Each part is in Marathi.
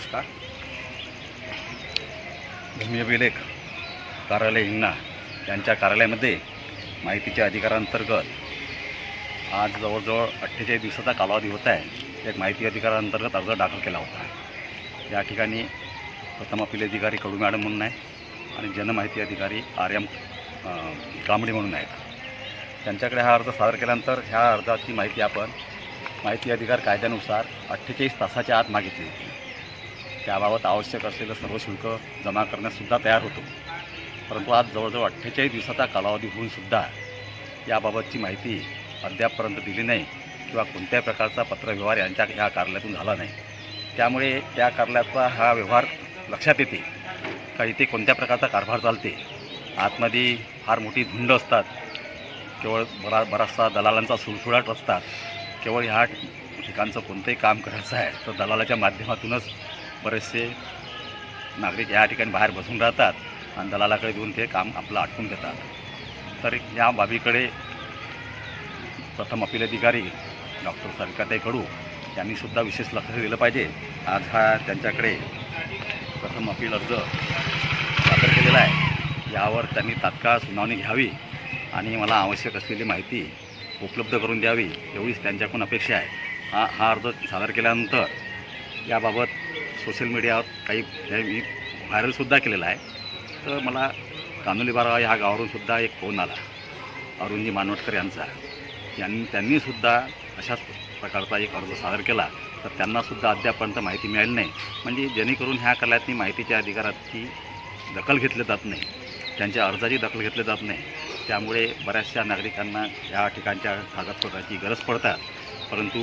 नमस्कार. भूमी अभिलेख कार्यालय हिंगणा यांच्या कार्यालयामध्ये माहितीच्या अधिकारांतर्गत आज जवळजवळ अठ्ठेचाळीस दिवसाचा कालावधी होत आहे. एक माहिती अधिकारांतर्गत अर्ज दाखल केला होता. या ठिकाणी प्रथम अपील अधिकारी कडू मॅडम म्हणून आहे आणि जनमाहिती अधिकारी आर एम कांबळे म्हणून आहेत. त्यांच्याकडे हा अर्ज सादर केल्यानंतर ह्या अर्जाची माहिती आपण माहिती अधिकार कायद्यानुसार अठ्ठेचाळीस तासाच्या आत मागितली होती. त्याबाबत आवश्यक असलेलं सर्व शुल्क जमा करण्यासुद्धा तयार होतो. परंतु आज जवळजवळ अठ्ठेचाळीस दिवसाचा कालावधी होऊनसुद्धा याबाबतची माहिती अद्यापपर्यंत दिली नाही किंवा कोणत्याही प्रकारचा पत्रव्यवहार यांच्या ह्या कार्यालयातून झाला नाही. त्यामुळे त्या कार्यालयाचा हा व्यवहार लक्षात येते. का इथे कोणत्या प्रकारचा कारभार चालते आतमध्ये फार मोठी झुंड असतात केवळ बरा बराचसा दलालांचा सुळसुळाट असतात केवळ ह्या ठिकाणचं कोणतंही काम करायचं आहे तर दलालाच्या माध्यमातूनच बरेचसे नागरिक या ठिकाणी बाहेर बसून राहतात आणि दलालाकडे देऊन ते काम आपलं आटकून घेतात. तर या बाबीकडे प्रथम अपील अधिकारी डॉक्टर सरिकाताई कडू यांनी सुद्धा विशेष लक्ष दिलं पाहिजे. आज हा त्यांच्याकडे प्रथम अपील अर्ज सादर केलेला आहे. यावर त्यांनी तात्काळ सुनावणी घ्यावी आणि मला आवश्यक असलेली माहिती उपलब्ध करून द्यावी एवढीच त्यांच्याकडून अपेक्षा आहे. हा हा अर्ज सादर केल्यानंतर याबाबत सोशल मीडियावर काही हे मी व्हायरलसुद्धा केलेला आहे. तर मला कानोली बारा ह्या गावावरूनसुद्धा एक फोन आला. अरुणजी मानवटकर यांचा. यांनी त्यांनीसुद्धा अशाच प्रकारचा एक अर्ज सादर केला. तर त्यांनासुद्धा अद्यापर्यंत माहिती मिळाली नाही. म्हणजे जेणेकरून ह्या कलातनी माहितीच्या अधिकाराची दखल घेतली जात नाही. त्यांच्या अर्जाची दखल घेतली जात नाही. त्यामुळे बऱ्याचशा नागरिकांना या ठिकाणच्या कागदपत्राची गरज पडतात. परंतु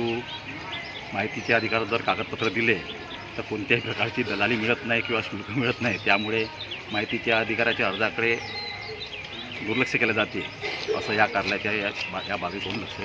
माहितीचे अधिकार जर कागदपत्र दिले तर कोणत्याही प्रकारची दलाली मिळत नाही किंवा शुल्क मिळत नाही. त्यामुळे माहितीच्या अधिकाराच्या अर्जाकडे दुर्लक्ष केले जाते असं या कार्यालयाच्या या या बाबीकडून लक्ष